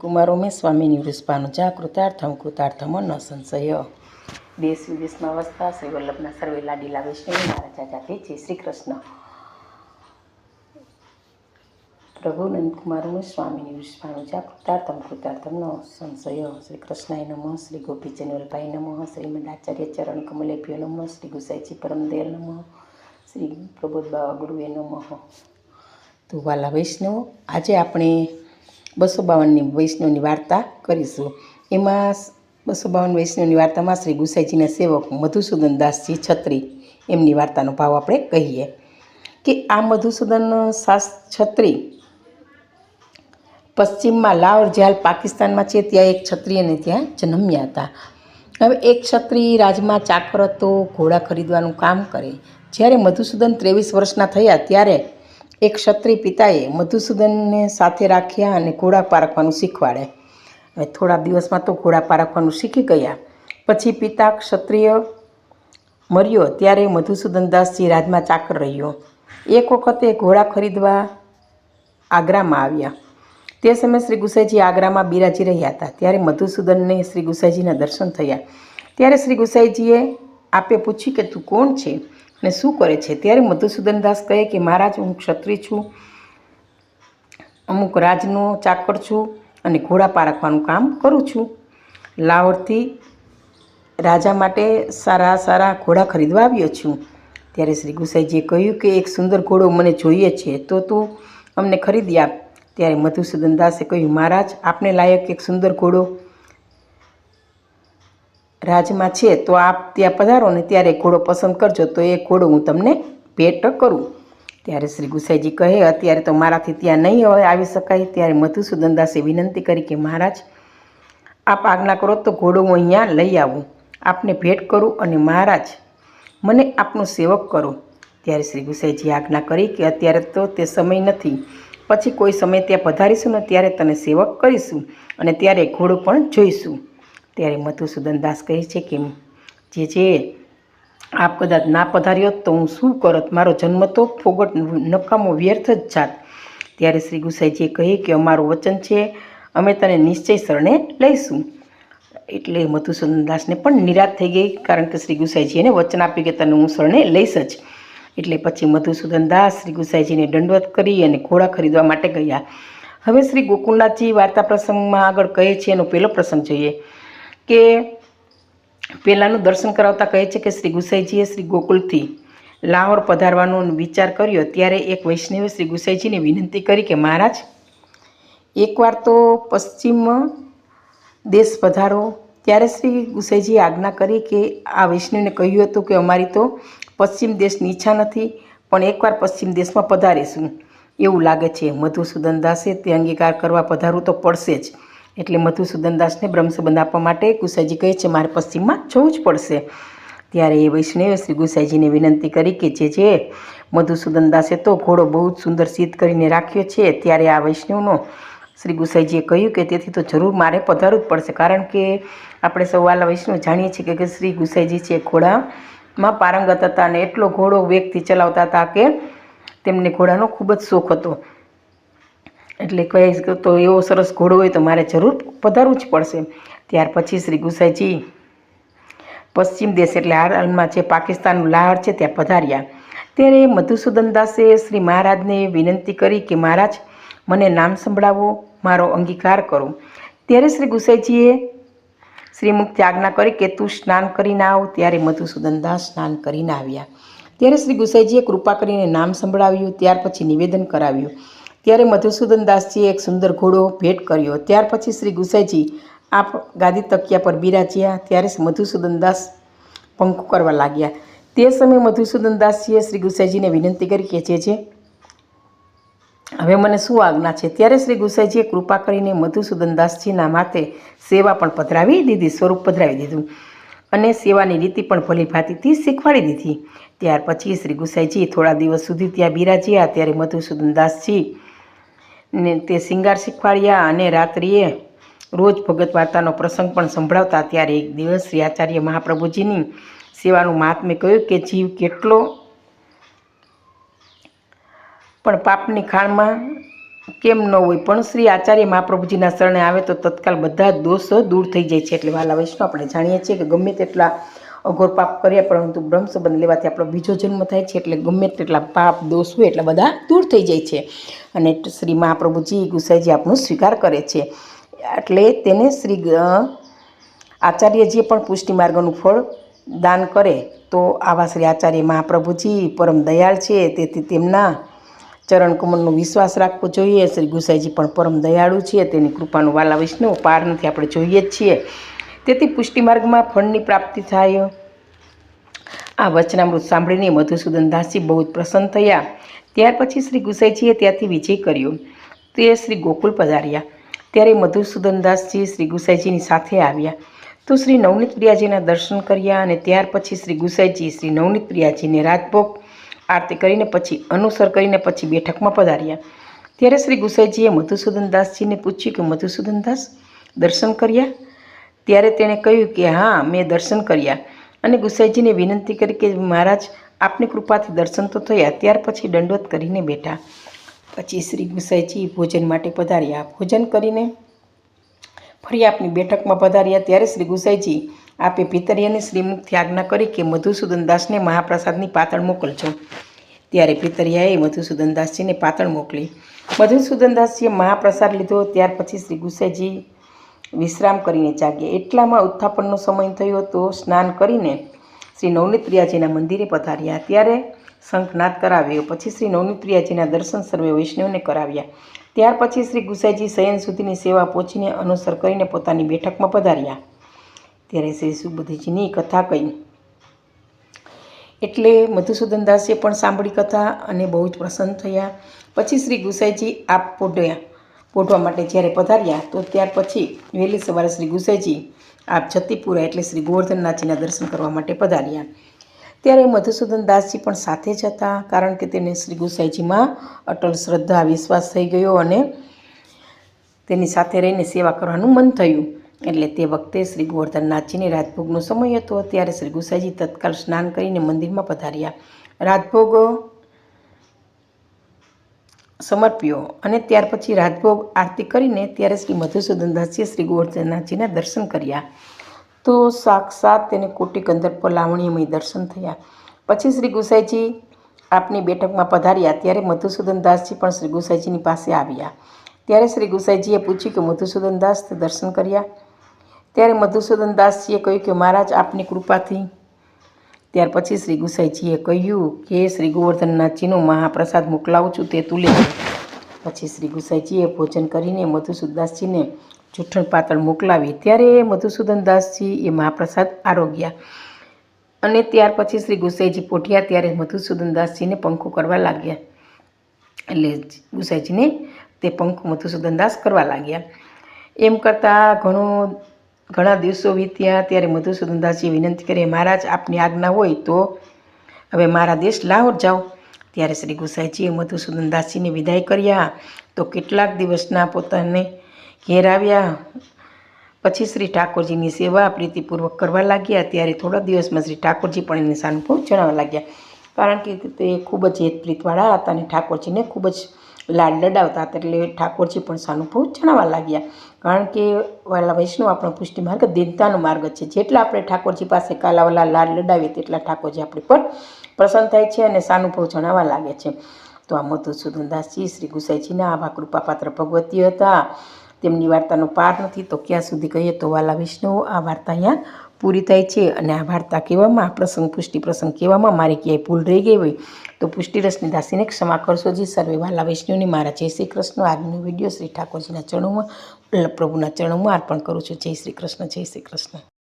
કુમારોમે સ્વામીની જ્યાં કૃતાર્થમ કૃતાર્થમ ન સંશય. દેશ વિદેશમાં વસતા શ્રી વલ્લભના સર્વે લાડીલા વૈષ્ણવ મહારાજા જાતે જય શ્રી કૃષ્ણ. પ્રભુ નંદકુમારોમે સ્વામીની જ્યાં કૃતાર્થમ કૃતાર્થમ ન સંશય. શ્રી કૃષ્ણાય નમઃ, શ્રી ગોપીચંદ વલ્લભાઈ નમઃ શ્રીમદ આચાર્ય ચરણ કમલેભ્યો નમઃ, શ્રી ગુસાઈજી પરમદેવ નમઃ, શ્રી પ્રબોધ બાવા ગુરુએ નમઃ. તો વાલા વૈષ્ણવ, આજે આપણે બસો બાવનની વૈષ્ણવની વાર્તા કરીશું. એમાં બસો બાવન વૈષ્ણવની વાર્તામાં શ્રી ગુસાઈજીના સેવક મધુસૂદન દાસજી છત્રી એમની વાર્તાનો ભાવ આપણે કહીએ. કે આ મધુસૂદન સાસ છત્રી પશ્ચિમમાં લાહોર જ્યાં પાકિસ્તાનમાં છે, ત્યાં એક ક્ષત્રિયને ત્યાં જન્મ્યા હતા. હવે એક ક્ષત્રિય રાજમાં ચાકર હતો ઘોડા ખરીદવાનું કામ કરે. જ્યારે મધુસૂદન ત્રેવીસ વર્ષના થયા ત્યારે એક ક્ષત્રિય પિતાએ મધુસૂદનને સાથે રાખ્યા અને ઘોડા પારખવાનું શીખવાડે હવે થોડા દિવસમાં તો ઘોડા પારખવાનું શીખી ગયા. પછી પિતા ક્ષત્રિય મર્યો ત્યારે મધુસૂદન દાસજી રાજમાં ચાકર રહ્યો. એક વખતે ઘોડા ખરીદવા આગ્રામાં આવ્યા. તે સમયે શ્રી ગુસાઈજી આગ્રામાં બિરાજી રહ્યા હતા. ત્યારે મધુસૂદનને શ્રી ગુસાઈજીના દર્શન થયા. ત્યારે શ્રી ગુસાઈજીએ આપે પૂછ્યું કે તું કોણ છે? અને શું કરે છે? ત્યારે મધુસૂદન દાસ કહે કે, મહારાજ, હું ક્ષત્રિય છું. અમુક રાજનો ચાકર છું અને ઘોડા પારખવાનું કામ કરું છું. લાહોરથી રાજા માટે સારા સારા ઘોડા ખરીદવા આવ્યો છું. ત્યારે શ્રી ગુસાઈજીએ કહ્યું કે, એક સુંદર ઘોડો મને જોઈએ છે, તો તું અમને ખરીદી આપ. ત્યારે મધુસૂદન દાસે કહ્યું, મહારાજ, આપને લાયક એક સુંદર ઘોડો રાજમાં છે, તો આપ ત્યાં પધારો ને ત્યારે ઘોડો પસંદ કરજો. તો એ ઘોડો હું તમને ભેટ કરું. ત્યારે શ્રી ગુસાઈજી કહે, અત્યારે તો મારાથી ત્યાં નહીં હવે આવી શકાય. ત્યારે મધુસૂદન દાસે વિનંતી કરી કે, મહારાજ, આપ આજ્ઞા કરો તો ઘોડો હું અહીંયા લઈ આવું. આપને ભેટ કરું અને મહારાજ, મને આપનું સેવક કરો. ત્યારે શ્રી ગુસાઈજી આજ્ઞા કરી કે, અત્યારે તો તે સમય નથી. પછી કોઈ સમય ત્યાં પધારીશું ને ત્યારે તને સેવક કરીશું અને ત્યારે ઘોડો પણ જોઈશું. ત્યારે મધુસૂદન દાસ કહે છે કે જે જે આપ કદાચ ના પધાર્યો તો હું શું કરત? મારો જન્મ તો ફોગટ નકામો વ્યર્થ જ જાત. ત્યારે શ્રી ગુસાઈજીએ કહે કે, અમારું વચન છે, અમે તને નિશ્ચય શરણે લઈશું. એટલે મધુસૂદન દાસને પણ નિરાશ થઈ ગઈ, કારણ કે શ્રી ગુસાઈજી એને વચન આપ્યું કે, તને હું શરણે લઈશ જ. એટલે પછી મધુસૂદન દાસ શ્રી ગુસાઈજીને દંડવત કરી અને ઘોડા ખરીદવા માટે ગયા. હવે શ્રી ગોકુલનાથજી વાર્તા પ્રસંગમાં આગળ કહે છે, એનો પહેલો પ્રસંગ જોઈએ. કે પહેલાંનું દર્શન કરાવતા કહે છે કે શ્રી ગુસાઈજીએ શ્રી ગોકુલથી લાહોર પધારવાનો વિચાર કર્યો, ત્યારે એક વૈષ્ણવે શ્રી ગુસાઈજીને વિનંતી કરી કે, મહારાજ, એકવાર તો પશ્ચિમ દેશ પધારો. ત્યારે શ્રી ગુસાઈજીએ આજ્ઞા કરી કે, આ વૈષ્ણવને કહ્યું હતું કે, અમારી તો પશ્ચિમ દેશની ઈચ્છા નથી, પણ એકવાર પશ્ચિમ દેશમાં પધારીશું. એવું લાગે છે. મધુસૂદન દાસે તે અંગીકાર કરવા પધારવું તો પડશે જ. એટલે મધુસૂદન દાસને બ્રહ્મસંબંધ આપવા માટે ગુસાઈજી કહે છે, મારે પશ્ચિમમાં જવું જ પડશે. ત્યારે એ વૈષ્ણવે શ્રી ગુસાઈજીને વિનંતી કરી કે, જે જે, મધુસૂદન દાસે તો ઘોડો બહુ જ સુંદર સિદ્ધ કરીને રાખ્યો છે. ત્યારે આ વૈષ્ણવનો શ્રી ગુસાઈજીએ કહ્યું કે, તેથી તો જરૂર મારે પધારવું જ પડશે. કારણ કે આપણે સૌ વાલા વૈષ્ણવ જાણીએ છીએ કે શ્રી ગુસાઈજી છે ઘોડામાં પારંગત હતા અને એટલો ઘોડો વેગથી ચલાવતા હતા કે તેમને ઘોડાનો ખૂબ જ શોખ હતો. એટલે કહે તો એવો સરસ ઘોડો હોય તો મારે જરૂર પધારવું જ પડશે. ત્યાર પછી શ્રી ગુસાઈજી પશ્ચિમ દેશ એટલે હાલમાં જે પાકિસ્તાનનું લાહોર છે ત્યાં પધાર્યા. ત્યારે મધુસૂદન દાસે શ્રી મહારાજને વિનંતી કરી કે, મહારાજ, મને નામ સંભળાવો, મારો અંગીકાર કરો. ત્યારે શ્રી ગુસાઈજીએ શ્રી મુક્તિ આજ્ઞા કરી કે, તું સ્નાન કરીને આવ. ત્યારે મધુસૂદન દાસ સ્નાન કરીને આવ્યા. ત્યારે શ્રી ગુસાઈજીએ કૃપા કરીને નામ સંભળાવ્યું, ત્યાર પછી નિવેદન કરાવ્યું. ત્યારે મધુસૂદન દાસજીએ એક સુંદર ઘોડો ભેટ કર્યો. ત્યાર પછી શ્રી ગુસાઈજી આપ ગાદી તકિયા પર બિરાજ્યા. ત્યારે મધુસૂદન દાસ પંખો કરવા લાગ્યા. તે સમયે મધુસૂદન દાસજીએ શ્રી ગુસાઈજીને વિનંતી કરી કે જે જે, હવે મને શું આજ્ઞા છે? ત્યારે શ્રી ગુસાઈજીએ કૃપા કરીને મધુસૂદન દાસજીના માથે સેવા પણ પધરાવી દીધી, સ્વરૂપ પધરાવી દીધું અને સેવાની રીતિ પણ ભલી ભાતીથી શીખવાડી દીધી. ત્યાર પછી શ્રી ગુસાઈજી થોડા દિવસ સુધી ત્યાં બિરાજ્યા. ત્યારે મધુસૂદન દાસજી ને તે શિંગાર શીખવાડ્યા અને રાત્રિએ રોજ ભગત વાર્તાનો પ્રસંગ પણ સંભળાવતા ત્યારે એક દિવસ શ્રી આચાર્ય મહાપ્રભુજીની સેવાનું મહાત્મ્ય કહ્યું કે જીવ કેટલો પણ પાપની ખાણમાં કેમ ન હોય. પણ શ્રી આચાર્ય મહાપ્રભુજીના શરણે આવે તો તત્કાલ બધા દોષો દૂર થઈ જાય છે. એટલે વાલા વૈષ્ણવ આપણે જાણીએ છીએ કે ગમે તેટલા અઘોર પાપ કર્યા, પરંતુ બ્રહ્મ સંબંધ લેવાથી આપણો બીજો જન્મ થાય છે એટલે ગમે તેટલા પાપ, દોષ હોય એટલા બધા દૂર થઈ જાય છે. અને શ્રી મહાપ્રભુજી ગુસાઈજી આપણો સ્વીકાર કરે છે. એટલે તેને શ્રી આચાર્યજીએ પણ પુષ્ટિ માર્ગનું ફળ દાન કરે, તો આવા શ્રી આચાર્ય મહાપ્રભુજી પરમ દયાળ છે. તેથી તેમના ચરણ કમળનો વિશ્વાસ રાખવો જોઈએ. શ્રી ગુસાઈજી પણ પરમ દયાળુ છે. તેની કૃપાનું વાલા વિષ્ણુ પાર નથી. આપણે જોઈએ જ છીએ. તેથી પુષ્ટિમાર્ગમાં ફળની પ્રાપ્તિ થાય. આ વચનામૃત સાંભળીને મધુસૂદન દાસજી બહુ જ પ્રસન્ન થયા. ત્યાર પછી શ્રી ગુસાઈજીએ ત્યાંથી વિજય કર્યો. તે શ્રી ગોકુલ પધાર્યા. ત્યારે મધુસૂદન દાસજી શ્રી ગુસાઈજીની સાથે આવ્યા. તો શ્રી નવનીત પ્રિયાજીના દર્શન કર્યા અને ત્યાર પછી શ્રી ગુસાઈજી શ્રી નવનીત પ્રિયાજીને રાજભોગ આરતી કરીને પછી અનુસર કરીને પછી બેઠકમાં પધાર્યા. ત્યારે શ્રી ગુસાઈજીએ મધુસૂદન દાસજીને પૂછ્યું કે મધુસૂદન દાસ, દર્શન કર્યા? ત્યારે તેણે કહ્યું કે, હા, મેં દર્શન કર્યા. અને ગુસાઈજીને વિનંતી કરી કે, મહારાજ, આપની કૃપાથી દર્શન તો થયા, ત્યાર પછી દંડવત કરીને બેઠા. પછી શ્રી ગુસાઈજી ભોજન માટે પધાર્યા. ભોજન કરીને ફરી આપની બેઠકમાં પધાર્યા. ત્યારે શ્રી ગુસાઈજી આપે પિતરિયાને શ્રીમુખથી આજ્ઞા કરી કે, મધુસૂદન દાસને મહાપ્રસાદની પાતળ મોકલજો. ત્યારે પિતરિયાએ મધુસૂદન દાસજીને પાતળ મોકલી. મધુસૂદન દાસજીએ મહાપ્રસાદ લીધો. ત્યાર પછી શ્રી ગુસાઈજી વિશ્રામ કરીને જાગ્યા એટલામાં ઉત્થાપનનો સમય થયો તો સ્નાન કરીને શ્રી નવનીત્રિયાજીના મંદિરે પધાર્યા. ત્યારે શંખનાદ કરાવ્યો. પછી શ્રી નવનીત્રિયાજીના દર્શન સર્વે વૈષ્ણવને કરાવ્યા. ત્યાર પછી શ્રી ગુસાઈજી શયન સુધીની સેવા પહોંચીને અનુસર કરીને પોતાની બેઠકમાં પધાર્યા. ત્યારે શ્રી સુબુદ્ધિજીની કથા કહી. એટલે મધુસૂદન દાસે પણ સાંભળી કથા અને બહુ જ પ્રસન્ન થયા. પછી શ્રી ગુસાઈજી આપ પોઢ્યા. પોઢવા માટે જ્યારે પધાર્યા, તો ત્યાર પછી વહેલી સવારે શ્રી ગુસાઈજી આપ જતીપુરા એટલે શ્રી ગોવર્ધનનાથજીના દર્શન કરવા માટે પધાર્યા. ત્યારે મધુસૂદન દાસજી પણ સાથે જ હતા, કારણ કે તેને શ્રી ગુસાઈજીમાં અટલ શ્રદ્ધા, વિશ્વાસ થઈ ગયો અને તેની સાથે રહીને સેવા કરવાનું મન થયું. એટલે તે વખતે શ્રી ગોવર્ધનનાથજીને રાજભોગનો સમય હતો, ત્યારે શ્રી ગુસાઈજી તત્કાલ સ્નાન કરીને મંદિરમાં પધાર્યા. રાજભોગ સમર્પ્યો અને ત્યાર પછી રાજભોગ આરતી કરીને ત્યારે શ્રી મધુસૂદન દાસજીએ શ્રી ગોવર્ધનનાથજીના દર્શન કર્યા. તો સાક્ષાત તેને કોટી ગંધર્પ લાવણીમય દર્શન થયા. પછી શ્રી ગુસાઈજી આપની બેઠકમાં પધાર્યા. ત્યારે મધુસૂદન દાસજી પણ શ્રી ગુસાઈજીની પાસે આવ્યા. ત્યારે શ્રી ગુસાઈજીએ પૂછ્યું કે મધુસૂદન દાસ દર્શન કર્યા? ત્યારે મધુસૂદન દાસજીએ કહ્યું કે મહારાજ, આપની કૃપાથી ત્યાર પછી શ્રી ગુસાઈજીએ કહ્યું કે, શ્રી ગોવર્ધનનાથજીનો મહાપ્રસાદ મોકલાવું છું તે તું લે. પછી શ્રી ગુસાઈજીએ ભોજન કરીને મધુસૂદનદાસજીને જૂઠણ પાતળ મોકલાવી. ત્યારે મધુસૂદન દાસજી એ મહાપ્રસાદ આરોગ્યા અને ત્યાર પછી શ્રી ગુસાઈજી પોઠ્યા ત્યારે મધુસૂદન દાસજીને પંખો કરવા લાગ્યા. એટલે ગુસાઈજીને તે પંખો મધુસૂદન દાસ કરવા લાગ્યા. એમ કરતાં ઘણો ઘણા દિવસો વીત્યા ત્યારે મધુસૂદન દાસજીએ વિનંતી કરી, મહારાજ, આપની આજ્ઞા હોય તો હવે મારા દેશ લાહોર જાઓ. ત્યારે શ્રી ગુસાઈજીએ મધુસૂદન દાસજીને વિદાય કર્યા. તો કેટલાક દિવસના પોતાને ઘેર આવ્યા. પછી શ્રી ઠાકોરજીની સેવા પ્રીતિપૂર્વક કરવા લાગ્યા. ત્યારે થોડા દિવસમાં શ્રી ઠાકોરજી પણ એને સાનુભવ જણાવવા લાગ્યા. કારણ કે તે ખૂબ જ હેતપ્રીતવાળા હતા અને ઠાકોરજીને ખૂબ જ લાડ લડાવતા હતા એટલે ઠાકોરજી પણ સાનુભવ જણાવવા લાગ્યા. કારણ કે વાલા વૈષ્ણવ આપણો પુષ્ટિ માર્ગ દિનતાનો માર્ગ છે. જેટલા આપણે ઠાકોરજી પાસે કાલાવાલા લાડ લડાવીએ તેટલા ઠાકોરજી આપણી પર પ્રસન્ન થાય છે અને સાનુભવ જણાવવા લાગે છે. તો આ મધુસૂદનદાસજી શ્રી ગુસાઈજીના આવા કૃપાપાત્ર ભગવતી હતા. તેમની વાર્તાનો પાર નથી, તો ક્યાં સુધી કહીએ? તો વાલા વિષ્ણુઓ, આ વાર્તા અહીંયા પૂરી થાય છે અને આ વાર્તા કહેવામાં, આ પ્રસંગ, પુષ્ટિ પ્રસંગ કહેવામાં મારી ક્યાંય ભૂલ રહી ગઈ હોય, તો પુષ્ટિરસની દાસીને ક્ષમા કરશો જી. સર્વે વાલા વિષ્ણુની મારા જય શ્રી કૃષ્ણ. આજનો વીડિયો શ્રી ઠાકોરજીના ચરણોમાં, પ્રભુના ચરણોમાં અર્પણ કરું છું. જય શ્રી કૃષ્ણ, જય શ્રી કૃષ્ણ.